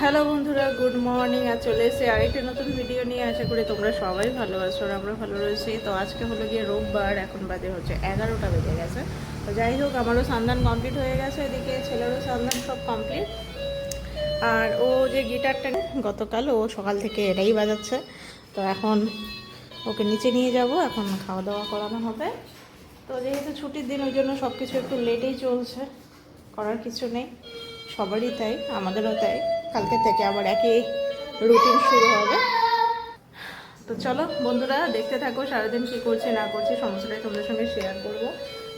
Hello বন্ধুরা, good morning. আর চলে এসে আরেকটি নতুন ভিডিও নিয়ে। আশা করি তোমরা সবাই ভালো আছো আর আমরা ভালো রয়েছি। তো আজকে হলো গিয়ে রোববার, এখন বাজে হচ্ছে এগারোটা বেজে গেছে। তো যাই হোক, আমারও সান্দান কমপ্লিট হয়ে গেছে, এদিকে ছেলেরও সান্দান সব কমপ্লিট আর ও যে গিটারটা গতকাল ও সকাল থেকে এটাই বাজাচ্ছে। তো এখন ওকে নিচে নিয়ে যাব, এখন খাওয়া দাওয়া করানো হবে। তো যেহেতু ছুটির দিন, ওই জন্য সব কিছু একটু লেটেই চলছে, করার কিছু নেই। সবারই তাই, আমাদেরও তাই। কালকে থেকে আবার একই রুটিন শুরু হবে। তো চলো বন্ধুরা, দেখতে থাকো সারাদিন কী করছি, না করছি, সমস্তটাই তোমাদের সঙ্গে শেয়ার করব।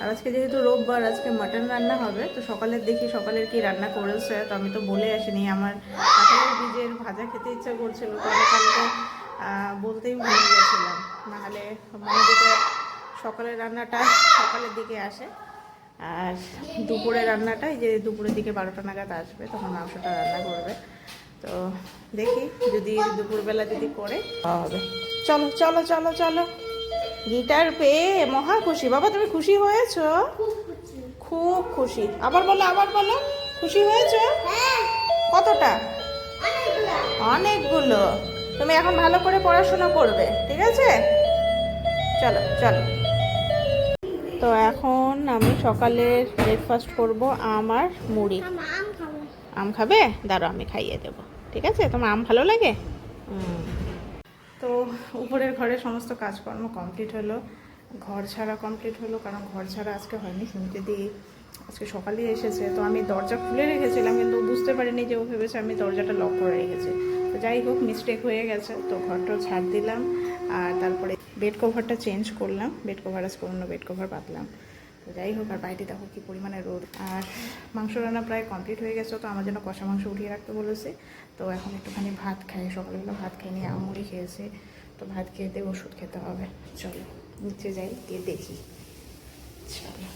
আর আজকে যেহেতু রোববার, আজকে মাটন রান্না হবে, তো সকালের দেখি সকালের কি রান্না করেছে, তো আমি তো বলে আসিনি, আমার কাঁঠালের বীজের ভাজা খেতে ইচ্ছা করছিল, তো আমি কালকে বলতেই ভুলে গেছিলাম। নাহলে মনে যেতে সকালের রান্নাটা সকালের দিকে আসে। আর দুপুরে রান্নাটা যে দুপুরের দিকে বারোটা নাগাদ আসবে তখন মাংসটা রান্না করবে। তো দেখি যদি দুপুরবেলা যদি করে হবে। চলো চলো চলো চলো। গিটার পেয়ে মহা খুশি। বাবা তুমি খুশি হয়েছ? খুব খুশি। আবার বলো আবার বলো। খুশি হয়েছো? কতটা? অনেকগুলো। তুমি এখন ভালো করে পড়াশোনা করবে ঠিক আছে? চলো চলো। তো এখন আমি সকালের ব্রেকফাস্ট করব আম আর মুড়ি। আম খাবে। দাঁড়ো আমি খাইয়ে দেবো। ঠিক আছে? তোমার আম ভালো লাগে। তো উপরের ঘরে সমস্ত কাজকর্ম কমপ্লিট হলো। ঘর ছাড়া কমপ্লিট হলো কারণ ঘর ছাড়া আজকে হয়নি শুনতে দিই আজকে সকালে এসেছে। তো আমি দরজা খুলে রেখেছিলাম কিন্তু বুঝতে পারিনি যে ও ভেবেছে আমি দরজাটা লক করে রেখেছি। তো যাই হোক মিস্টেক হয়ে গেছে। তো ঘরটাও ছাড় দিলাম। আর তারপরে বেড কভারটা চেঞ্জ করলাম বেড কভার আজকে অন্য বেড কভার পাতলাম তো যাই হোক, আর বাইরে দেখো কী পরিমাণে রোদ। আর মাংস রান্না প্রায় কমপ্লিট হয়ে গেছে, তো আমার জন্য কষা মাংস উঠিয়ে রাখতে বলেছে। তো এখন একটুখানি ভাত খাই, সকালবেলা ভাত খেয়ে নিয়ে আমুড়ি খেয়েছে। তো ভাত খেয়ে দিয়ে ওষুধ খেতে হবে। চলো, নিচে যাই, গিয়ে দেখি। চলো।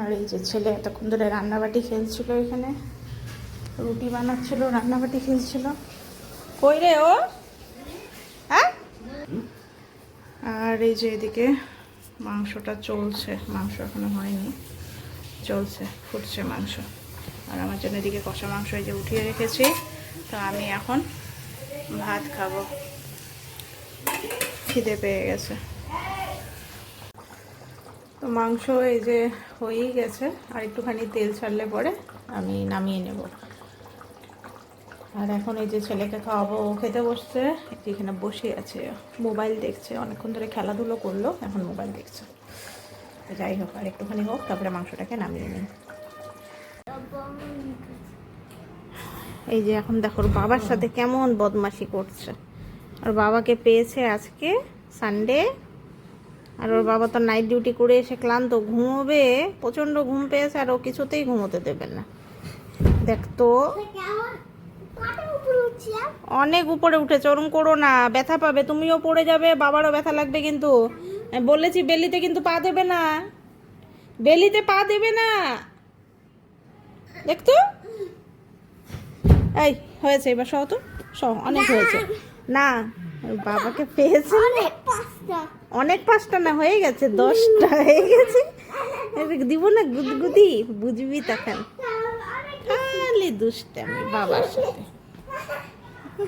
আর এই যে ছেলে এতক্ষণ ধরে রান্নাবাটি খেলছিল এখানে, রুটি বানাচ্ছিল, রান্নাবাটি খেলছিল। কই রে ও? হ্যাঁ? আর এই যে এদিকে মাংসটা চলছে মাংস এখনও হয়নি চলছে ফুটছে মাংস। আর আমার জন্য এদিকে কষা মাংস এই যে উঠিয়ে রেখেছি তো আমি এখন ভাত খাব। খিদে পেয়ে গেছে। তো মাংস এই যে হয়েই গেছে আর একটুখানি তেল ছাড়লে পরে আমি নামিয়ে নেব। আর এখন এই যে ছেলেকে খাওয়াবো, ও খেতে বসছে। এখানে বসে আছে। মোবাইল দেখছে, অনেকক্ষণ ধরে খেলাধুলো করল, এখন মোবাইল দেখছে। যাই হোক, আর একটুখানি হোক, তারপরে মাংসটাকে নামিয়ে নিন এই যে এখন দেখো বাবার সাথে কেমন বদমাশি করছে। আর বাবাকে পেয়েছে আজকে সানডে আর ওর বাবা তো নাইট ডিউটি করে এসে ক্লান্ত, ঘুমোবে, প্রচণ্ড ঘুম পেয়েছে, আর ও কিছুতেই ঘুমোতে দেবে না। দেখ তো অনেক উপরে উঠেছে ওরম করো না। ব্যথা পাবে তুমিও পড়ে যাবে বাবারও ব্যথা লাগবে কিন্তু। বলেছি বেলিতে কিন্তু পা দেবে না। বেলিতে পা দেবে না। দেখতো? এই হয়েছে এবার সহ তো। সহ অনেক হয়েছে। না বাবাকে পেয়েছে অনেক পাঁচটা। না হয়ে গেছে দশটা হয়ে গেছে। দিব না গুদগুদি বুঝবি তখন। খালি দুষ্টামি বাবার সাথে। গুড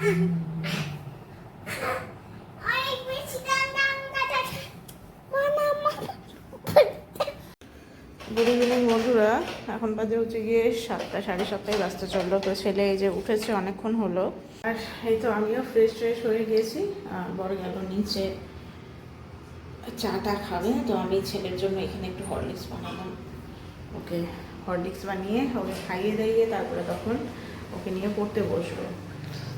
ইভিনিং বন্ধুরা এখন বাজে হচ্ছে গিয়ে সাতটা, সাড়ে সাতটায় বাজতে চলল। তো ছেলে এই যে উঠেছে, অনেকক্ষণ হলো। আর এই তো আমিও ফ্রেশ ট্রেশ হয়ে গেছি। আর বড় গেল নিচে চাটা খাবে। তো আমি ছেলের জন্য এখানে একটু হরলিক্স বানালাম। ওকে হরলিক্স বানিয়ে ওকে খাইয়ে দাইয়ে তারপরে তখন ওকে নিয়ে পড়তে বসবো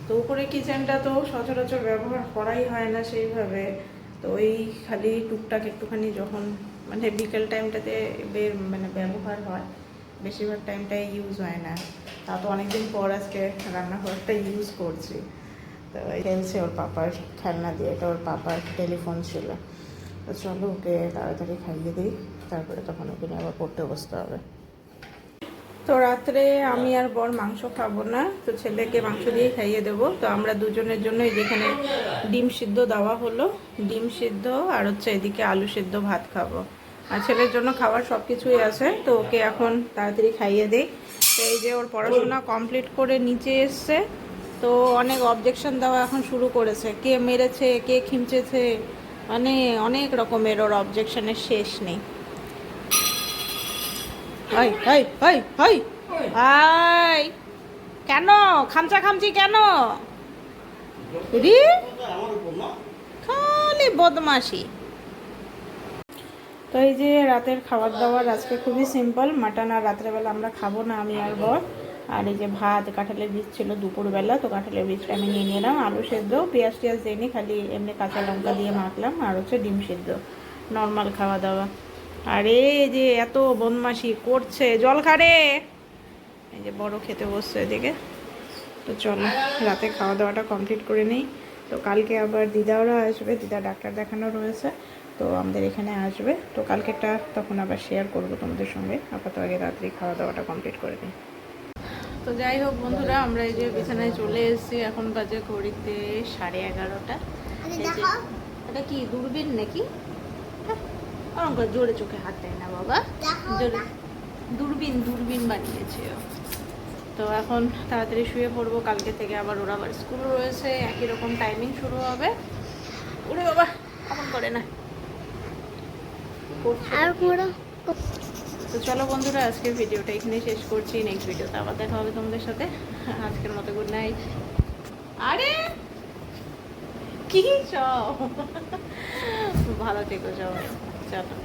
তো উপরে কিচেনটা তো সচরাচর ব্যবহার করাই হয় না সেইভাবে। তো ওই খালি টুকটাক একটুখানি যখন মানে বিকেল টাইমটাতে বে- মানে ব্যবহার হয়, বেশিরভাগ টাইমটাই ইউজ হয় না। তা তো অনেকদিন পর আজকে রান্নাঘরটা ইউজ করছি। তো খেলছে ওর পাপার খেলনা দিয়ে, এটা ওর পাপার টেলিফোন ছিল। তো চলো ওকে তাড়াতাড়ি খাইয়ে দিই, তারপরে তখন ওকে নিয়ে আবার পড়তে বসতে হবে। তো রাত্রে আমি আর বর মাংস খাব না, তো ছেলেকে মাংস দিয়ে খাইয়ে দেবো। তো আমরা দুজনের জন্য যেখানে ডিম সিদ্ধ দেওয়া হলো, ডিম সিদ্ধ আর হচ্ছে এদিকে আলু সিদ্ধ ভাত খাব। আর ছেলের জন্য খাবার সব কিছুই আছে, তো ওকে এখন তাড়াতাড়ি খাইয়ে দেই। তো এই যে ওর পড়াশোনা কমপ্লিট করে নিচে এসছে, তো অনেক অবজেকশন দেওয়া এখন শুরু করেছে। কে মেরেছে, কে খিমচেছে মানে অনেক রকমের ওর অবজেকশনের শেষ নেই। হাই হাই হাই কেন? খামচা খামচি কেন? রি খালি বদমাসি তো এই যে রাতের খাবার দাবার আজকে খুবই সিম্পল, মাটন আর রাত্রেবেলা আমরা খাব না, আমি আর বর। আর এই যে ভাত, কাঁঠালের বীজ ছিল দুপুরবেলা, তো কাঁঠালের বীজটা আমি নিয়ে নিলাম, আলু সেদ্ধ, পেঁয়াজ টিয়াজ দিইনি, খালি এমনি কাঁচা লঙ্কা দিয়ে মাখলাম, আর হচ্ছে ডিম সেদ্ধ, নর্মাল খাওয়া দাওয়া। আর এই যে এত বদমাসি করছে জল খারে এই যে বড় খেতে বসছে এদিকে। তো চলো রাতে খাওয়া দাওয়াটা কমপ্লিট করে নিই। তো কালকে আবার দিদাওরা আসবে দিদা ডাক্তার দেখানো রয়েছে। তো আমাদের এখানে আসবে। তো কালকেটা তখন আবার শেয়ার করব তোমাদের সঙ্গে। আপাতত আগে রাত্রি খাওয়া দাওয়াটা কমপ্লিট করে নিই। তো যাই হোক বন্ধুরা আমরা এই যে বিছানায় চলে এসেছি। এখন বাজে ঘড়িতে সাড়ে এগারোটা। এটা কি দূরবীন নাকি? ওরম করে জোরে চোখে হাত দেয় না বাবা জোরে। দূরবীন দূরবীন বানিয়েছে। তো এখন তাড়াতাড়ি শুয়ে পড়ব কালকে থেকে আবার ওরা আবার স্কুল রয়েছে একই রকম টাইমিং শুরু হবে। ওরে বাবা এখন করে না। তো চলো বন্ধুরা আজকের ভিডিওটা এখানে শেষ করছি। নেক্সট ভিডিওতে আবার দেখা হবে তোমাদের সাথে। আজকের মতো গুড নাইট আরে! কি? সব ভালো থেকো সবাই চলো